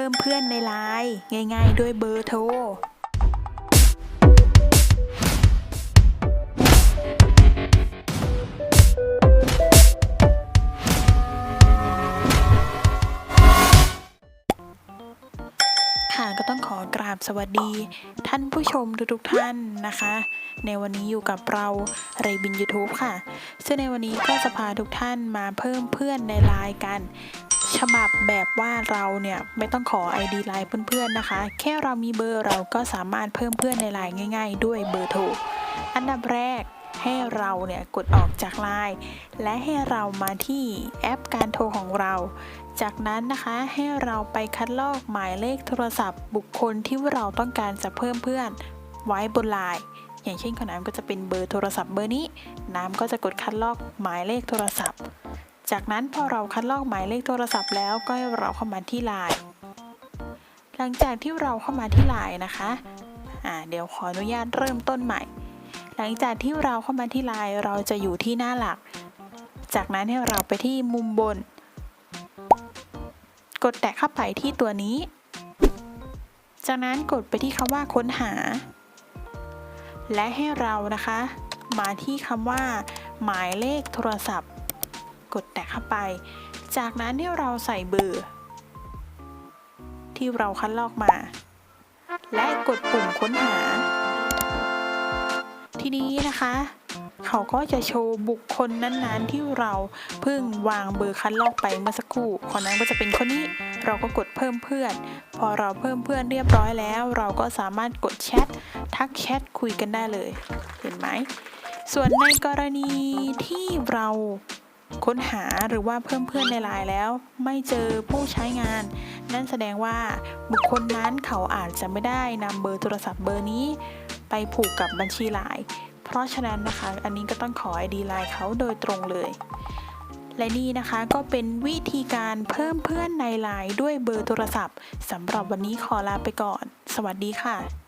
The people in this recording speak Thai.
พิ่มเพื่อนในไลน์ง่าย ๆ ด้วยเบอร์โทรค่ะก็ต้องขอกราบสวัสดีท่านผู้ชมทุกๆท่านนะคะ ในวันนี้อยู่กับเราเรบิน YouTube ค่ะ ซึ่งในวันนี้ก็จะพาทุกท่านมาเพิ่มเพื่อนในไลน์กัน ฉบับแบบว่าเราเนี่ยไม่ต้องขอ ID ไลน์เพื่อนๆนะคะ แค่เรามีเบอร์เราก็สามารถเพิ่มเพื่อนในไลน์ง่าย ๆ ด้วยเบอร์โทรอันดับแรกให้เราเนี่ยกดออกจากไลน์และให้เรามาที่แอปการโทรของเรา จากนั้นนะคะให้เราไปคัดลอกหมายเลขโทรศัพท์ บุคคลที่เราต้องการจะเพิ่มเพื่อนไว้บนไลน์อย่างเช่นของน้ำก็จะเป็นเบอร์โทรศัพท์เบอร์นี้ น้ำก็จะกดคัดลอกหมายเลขโทรศัพท์ จากนั้นพอเราคัดลอกหมายเลขโทรศัพท์แล้วก็ให้เราเข้ามาที่ไลน์หลังจากที่เราเข้ามาที่ไลน์นะคะอ่าเดี๋ยวขออนุญาตเริ่มต้นใหม่ หลังจากที่เราเข้ามาที่ไลน์เราจะอยู่ที่หน้าหลัก จากนั้นให้เราไปที่มุมบน กดแตะเข้าไปที่ตัวนี้ จากนั้นกดไปที่คำว่าค้นหา และให้เรานะคะ มาที่คำว่า หมายเลขโทรศัพท์ กดแตะเข้าไป จากนั้นให้เราใส่เบอร์ ที่เราคัดลอกมา และกดปุ่มค้นหา ทีนี้นะคะ เขาก็จะโชว์บุคคลนั้นๆ ที่เราเพิ่งวางเบอร์คัดลอกไปเมื่อสักครู่คนนั้นก็จะเป็นคนนี้ เราก็กดเพิ่มเพื่อน พอเราเพิ่มเพื่อนเรียบร้อยแล้ว เราก็สามารถกดแชททักแชทคุยกันได้เลย เห็นไหมส่วนในกรณีที่เรา ค้นหาหรือว่าเพิ่มเพื่อนในไลน์แล้ว ไม่เจอผู้ใช้งาน นั่นแสดงว่าบุคคลนั้นเขาอาจจะไม่ได้นำเบอร์โทรศัพท์เบอร์นี้ ไปผูกกับบัญชีไลน์เพราะฉะนั้นนะคะ อันนี้ก็ต้องขอ ID ไลน์เขาโดยตรงเลย และนี่นะคะก็เป็นวิธีการเพิ่มเพื่อนในไลน์ด้วยเบอร์โทรศัพท์สำหรับวันนี้ขอลาไปก่อน สวัสดีค่ะ